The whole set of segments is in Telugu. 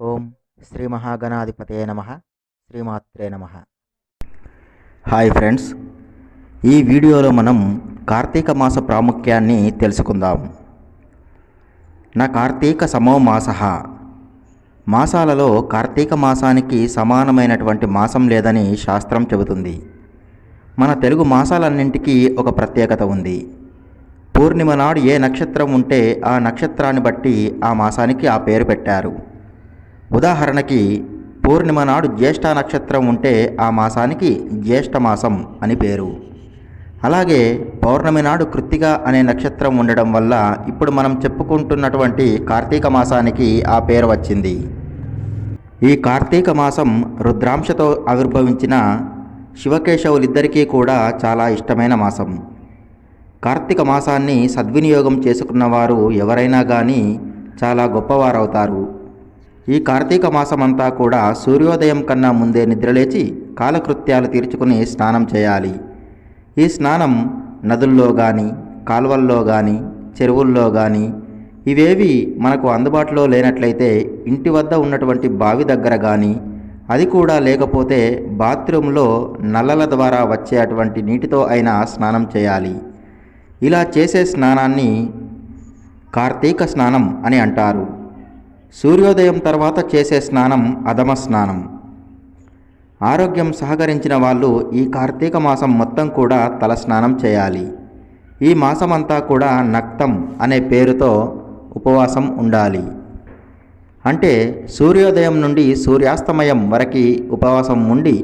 ఓం శ్రీ మహాగణాధిపతే నమ. శ్రీమాత్రే నమ. హాయ్ ఫ్రెండ్స్ ఈ వీడియోలో మనం కార్తీక మాస ప్రాముఖ్యాన్ని తెలుసుకుందాం. నా కార్తీక సమో మాస. మాసాలలో కార్తీక మాసానికి సమానమైనటువంటి మాసం లేదని శాస్త్రం చెబుతుంది. మన తెలుగు మాసాలన్నింటికీ ఒక ప్రత్యేకత ఉంది. పూర్ణిమ నాడు ఏ నక్షత్రం ఉంటే ఆ నక్షత్రాన్ని బట్టి ఆ మాసానికి ఆ పేరు పెట్టారు. ఉదాహరణకి పూర్ణిమ నాడు జ్యేష్ఠ నక్షత్రం ఉంటే ఆ మాసానికి జ్యేష్ఠ మాసం అని పేరు. అలాగే పౌర్ణమి నాడు కృత్తిక అనే నక్షత్రం ఉండడం వల్ల ఇప్పుడు మనం చెప్పుకుంటున్నటువంటి కార్తీక మాసానికి ఆ పేరు వచ్చింది. ఈ కార్తీక మాసం రుద్రాంశతో ఆవిర్భవించిన శివకేశవులిద్దరికీ కూడా చాలా ఇష్టమైన మాసం. కార్తీక మాసాన్ని సద్వినియోగం చేసుకున్నవారు ఎవరైనా కానీ చాలా గొప్పవారవుతారు. ఈ కార్తీక మాసమంతా కూడా సూర్యోదయం కన్నా ముందే నిద్రలేచి కాలకృత్యాలు తీర్చుకుని స్నానం చేయాలి. ఈ స్నానం నదుల్లో కానీ కాలువల్లో కానీ చెరువుల్లో కానీ ఇవేవి మనకు అందుబాటులో లేనట్లయితే ఇంటి వద్ద ఉన్నటువంటి బావి దగ్గర కానీ అది కూడా లేకపోతే బాత్రూంలో నల్లల ద్వారా వచ్చే అటువంటి నీటితో అయినా స్నానం చేయాలి. ఇలా చేసే స్నానాన్ని కార్తీక స్నానం అని అంటారు. సూర్యోదయం తర్వాత చేసే స్నానం అధమ స్నానం. ఆరోగ్యం సహకరించిన వాళ్ళు ఈ కార్తీక మాసం మొత్తం కూడా తల స్నానం చేయాలి. ఈ మాసమంతా కూడా నక్తం అనే పేరుతో ఉపవాసం ఉండాలి. అంటే సూర్యోదయం నుండి సూర్యాస్తమయం వరకు ఉపవాసం ఉండి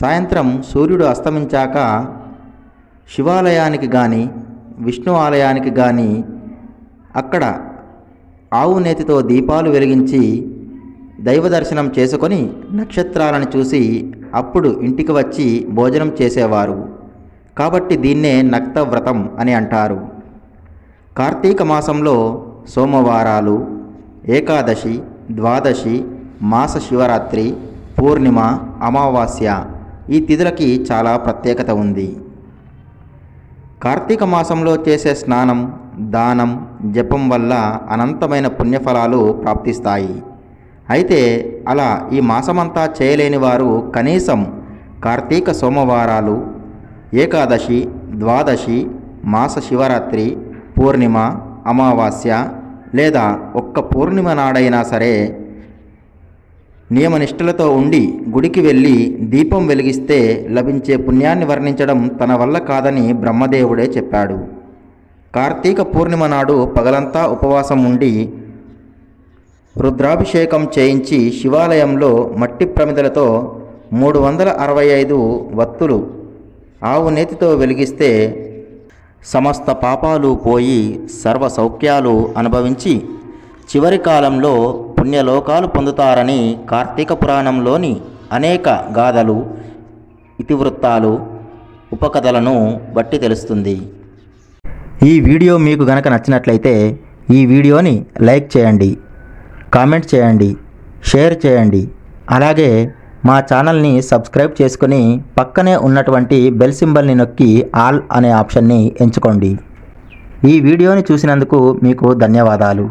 సాయంత్రం సూర్యుడు అస్తమించాక శివాలయానికి కానీ విష్ణు ఆలయానికి కానీ అక్కడ ఆవు నేతితో దీపాలు వెలిగించి దైవ దర్శనం చేసుకొని నక్షత్రాలను చూసి అప్పుడు ఇంటికి వచ్చి భోజనం చేసేవారు. కాబట్టి దీన్నే నక్త వ్రతం అని అంటారు. కార్తీక మాసంలో సోమవారాలు ఏకాదశి ద్వాదశి మాస శివరాత్రి పూర్ణిమ అమావాస్య ఈ తిథులకి చాలా ప్రత్యేకత ఉంది. కార్తీక మాసంలో చేసే స్నానం దానం జపం వల్ల అనంతమైన పుణ్యఫలాలు ప్రాప్తిస్తాయి. అయితే అలా ఈ మాసమంతా చేయలేని వారు కనీసం కార్తీక సోమవారాలు ఏకాదశి ద్వాదశి మాస శివరాత్రి పూర్ణిమ అమావాస్య లేదా ఒక్క పూర్ణిమ నాడైనా సరే నియమనిష్టలతో ఉండి గుడికి వెళ్ళి దీపం వెలిగిస్తే లభించే పుణ్యాన్ని వర్ణించడం తన వల్ల కాదని బ్రహ్మదేవుడే చెప్పాడు. కార్తీక పూర్ణిమ నాడు పగలంతా ఉపవాసం ఉండి రుద్రాభిషేకం చేయించి శివాలయంలో మట్టి ప్రమిదలతో మూడు వందల అరవై ఐదు వత్తులు ఆవు నేతితో వెలిగిస్తే సమస్త పాపాలు పోయి సర్వ సౌఖ్యాలు అనుభవించి చివరి కాలంలో పుణ్యలోకాలు పొందుతారని కార్తీక పురాణంలోని అనేక గాథలు ఇతివృత్తాలు ఉపకథలను బట్టి తెలుస్తుంది. ఈ వీడియో మీకు గనక నచ్చినట్లయితే ఈ వీడియోని లైక్ చేయండి కామెంట్ చేయండి షేర్ చేయండి. అలాగే మా ఛానల్ని సబ్స్క్రైబ్ చేసుకుని పక్కనే ఉన్నటువంటి బెల్ సింబల్ని నొక్కి ఆల్ అనే ఆప్షన్ని ఎంచుకోండి. ఈ వీడియోని చూసినందుకు మీకు ధన్యవాదాలు.